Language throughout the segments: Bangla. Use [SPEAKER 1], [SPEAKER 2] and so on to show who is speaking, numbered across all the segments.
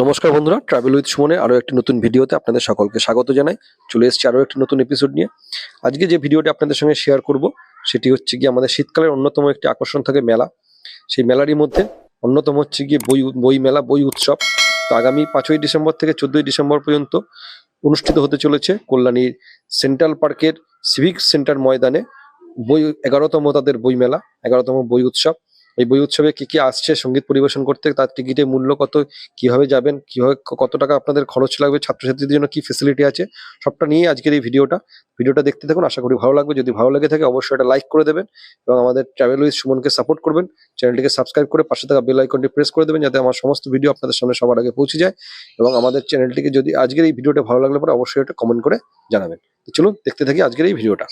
[SPEAKER 1] নমস্কার বন্ধুরা ট্রাভেল উইথ সুমনে আরও একটি নতুন ভিডিওতে আপনাদের সকলকে স্বাগত জানাই। চলে এসেছি আরও একটি নতুন এপিসোড নিয়ে। আজকে যে ভিডিওটি আপনাদের সঙ্গে শেয়ার করব, সেটি হচ্ছে গিয়ে আমাদের শীতকালের অন্যতম একটি আকর্ষণ থাকে মেলা। সেই মেলারই মধ্যে অন্যতম হচ্ছে গিয়ে বই বই মেলা, বই উৎসব। তো আগামী পাঁচই ডিসেম্বর থেকে চোদ্দই ডিসেম্বর পর্যন্ত অনুষ্ঠিত হতে চলেছে কল্যাণীর সেন্ট্রাল পার্কের সিভিক সেন্টার ময়দানে বই এগারোতম তাদের বই মেলা, এগারোতম বই উৎসব। এই বই উৎসবে কি কি আসছে, সংগীত পরিবেশন করতে, তার টিকিটের মূল্য কত, কীভাবে যাবেন, কীভাবে কত টাকা আপনাদের খরচ লাগবে, ছাত্রছাত্রীদের জন্য কি ফেসিলিটি আছে, সবটা নিয়ে আজকের এই ভিডিওটা। ভিডিওটা দেখতে থাকুন, আশা করি ভালো লাগবে। যদি ভালো লাগে থাকে, অবশ্যই এটা লাইক করে দেবেন এবং আমাদের ট্রাভেল উইথ সুমনকে সাপোর্ট করবেন। চ্যানেলটিকে সাবস্ক্রাইব করে পাশে থাকা বেল আইকনটি প্রেস করে দেবেন, যাতে আমার সমস্ত ভিডিও আপনাদের সামনে সবার আগে পৌঁছে যায় এবং আমাদের চ্যানেলটিকে যদি আজকের এই ভিডিওটা ভালো লাগলে পরে অবশ্যই এটা কমেন্ট করে জানাবেন। চলুন, দেখতে থাকি আজকের এই ভিডিওটা।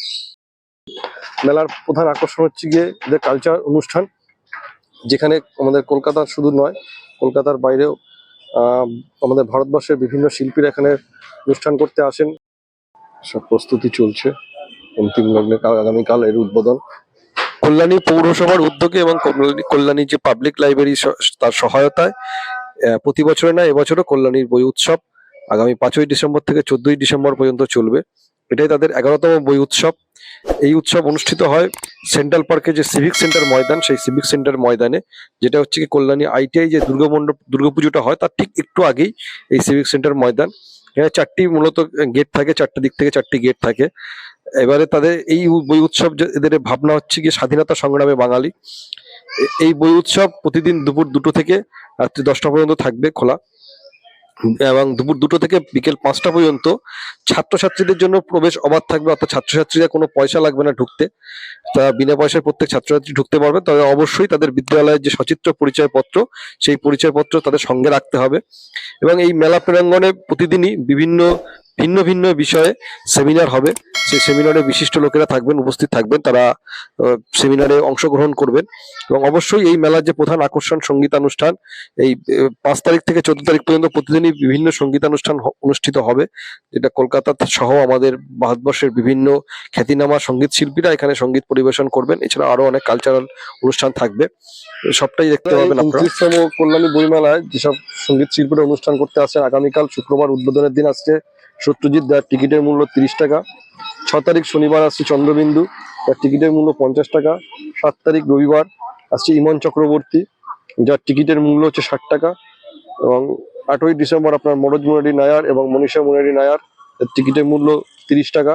[SPEAKER 1] মেলার প্রধান আকর্ষণ হচ্ছে গিয়ে কালচার অনুষ্ঠান। যেখানে আমাদের কলকাতা শুধু নয়, কলকাতার বাইরেও আমাদের ভারতবর্ষের বিভিন্ন শিল্পীরা এখানে অনুষ্ঠান করতে আসেন। সব প্রস্তুতি চলছে। অন্তিম লগ্নে কাল- আগামীকাল এর উদ্বোধন। কল্যাণী পৌরসভার উদ্যোগে এবং কল্যাণী- কল্যাণী যে পাবলিক লাইব্রেরি তার সহায়তায় প্রতি বছরে না এবছরও কল্যাণীর বই উৎসব আগামী পাঁচই ডিসেম্বর থেকে চোদ্দই ডিসেম্বর পর্যন্ত চলবে। এটাই তাদের এগারোতম বই উৎসব। এই উৎসব অনুষ্ঠিত হয় সেন্ট্রাল পার্কে যে সিভিক সেন্টার ময়দান, সেই সিভিক সেন্টার ময়দানে, যেটা হচ্ছে কি কল্যাণী আইটিআই যে দুর্গামণ্ডপ দুর্গাপুজোটা হয়, তার ঠিক একটু আগেই এই সিভিক সেন্টার ময়দান। এখানে চারটি মূলত গেট থাকে, চারটি দিক থেকে চারটি গেট থাকে। এবারে তাদের এই বই উৎসব এদের ভাবনা হচ্ছে কি স্বাধীনতা সংগ্রামে বাঙালি। এই বই উৎসব প্রতিদিন দুপুর দুটো থেকে রাত্রি দশটা পর্যন্ত থাকবে খোলা। এবং দুপুর দুটো থেকে বিকেল পাঁচটা পর্যন্ত ছাত্রছাত্রীদের জন্য প্রবেশ অবাধ থাকবে, অর্থাৎ ছাত্রছাত্রীরা কোনো পয়সা লাগবে না ঢুকতে। তারা বিনা পয়সায় প্রত্যেক ছাত্রছাত্রী ঢুকতে পারবে, তবে অবশ্যই তাদের বিদ্যালয়ের যে সচিত্র পরিচয়পত্র, সেই পরিচয়পত্র তাদের সঙ্গে রাখতে হবে। এবং এই মেলা প্রাঙ্গণে প্রতিদিনই বিভিন্ন ভিন্ন ভিন্ন বিষয়ে সেমিনার হবে। সেই সেমিনারে বিশিষ্ট লোকেরা থাকবেন উপস্থিত থাকবেন তারা সেমিনারে অংশগ্রহণ করবেন। এবং অবশ্যই এই মেলার যে প্রধান আকর্ষণ সঙ্গীতানুষ্ঠান এই পাঁচ তারিখ থেকে চোদ্দ তারিখ পর্যন্ত প্রতিদিনই বিভিন্ন সঙ্গীতানুষ্ঠান অনুষ্ঠিত হবে। যেটা কলকাতা সহ আমাদের ভারতবর্ষের বিভিন্ন খ্যাতিনামা সংগীত শিল্পীরা এখানে সংগীত পরিবেশন করবেন। এছাড়া আরও অনেক কালচারাল অনুষ্ঠান থাকবে। সবটাই দেখতে পাবেন আপনারা। উনত্রিশতম কল্যাণী বইমেলায় যেসব সংগীত শিল্পীরা অনুষ্ঠান করতে আসছেন আগামীকাল শুক্রবার উদ্বোধনের দিন আসছে। সত্যজিৎ দার টিকিটের মূল্য তিরিশ টাকা। ছ তারিখ শনিবার আসছে চন্দ্রবিন্দু, তার টিকিটের মূল্য পঞ্চাশ টাকা। সাত তারিখ রবিবার আসছে ইমন চক্রবর্তী, যার টিকিটের মূল্য হচ্ছে ষাট টাকা। এবং আটই ডিসেম্বর আপনার মনোজ মুরারি নায়ার এবং মনীষা মুরারি নায়ার এর টিকিটের মূল্য তিরিশ টাকা।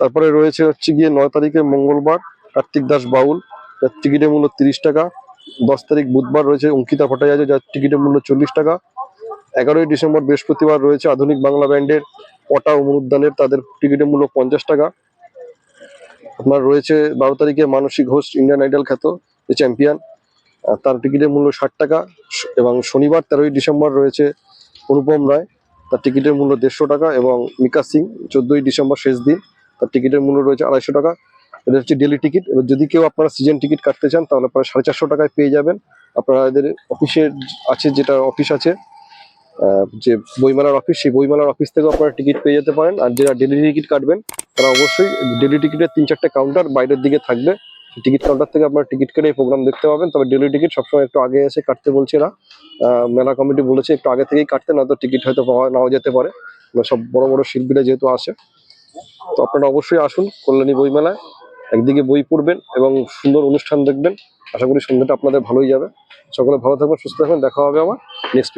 [SPEAKER 1] তারপরে রয়েছে হচ্ছে গিয়ে নয় তারিখে মঙ্গলবার কার্তিক দাস বাউল, যার টিকিটের মূল্য তিরিশ টাকা। দশ তারিখ বুধবার রয়েছে অঙ্কিতা ভট্টাচার্য, যার টিকিটের মূল্য চল্লিশ টাকা। এগারোই ডিসেম্বর বৃহস্পতিবার রয়েছে আধুনিক বাংলা ব্যান্ডের পটা অনুদানের তাদের টিকিটের মূল্য পঞ্চাশ টাকা। আপনার রয়েছে বারো তারিখে মানসিক ঘোষ ইন্ডিয়ান আইডল খ্যাত যে চ্যাম্পিয়ন তার টিকিটের মূল্য ষাট টাকা। এবং শনিবার তেরোই ডিসেম্বর রয়েছে অনুপম রায়। তার টিকিটের মূল্য দেড়শো টাকা এবং মিকা সিং চোদ্দই ডিসেম্বর শেষ দিন। তার টিকিটের মূল্য রয়েছে আড়াইশো টাকা। এটা হচ্ছে ডেলি টিকিট এবার যদি কেউ আপনারা সিজন টিকিট কাটতে চান, তাহলে প্রায় সাড়ে চারশো টাকায় পেয়ে যাবেন। আপনারা এদের অফিসের আছে, যেটা অফিস আছে যে বইমেলার অফিস সেই বইমেলার অফিস থেকেও আপনারা টিকিট পেয়ে যেতে পারেন। আর যারা ডেলি টিকিট কাটবেন তারা অবশ্যই ডেলি টিকিটের তিন চারটে কাউন্টার বাইরের দিকে থাকবে। টিকিট কাউন্টার থেকে আপনারা টিকিট কেটে এই প্রোগ্রাম দেখতে পাবেন। তবে ডেলি টিকিট সবসময় একটু আগে এসে কাটতে বলছে আহ, মেলা কমিটি বলেছে একটু আগে থেকেই কাটতে না তো টিকিট হয়তো পাওয়া নাও যেতে পারে। মানে সব বড় বড় শিল্পীরা যেহেতু আসে। তো আপনারা অবশ্যই আসুন কল্যাণী বইমেলায়। একদিকে বই পড়বেন এবং সুন্দর অনুষ্ঠান দেখবেন। আশা করি সন্ধ্যাটা আপনাদের ভালোই যাবে। সকলে ভালো থাকবেন সুস্থ থাকবেন। দেখা হবে আমার নেক্সট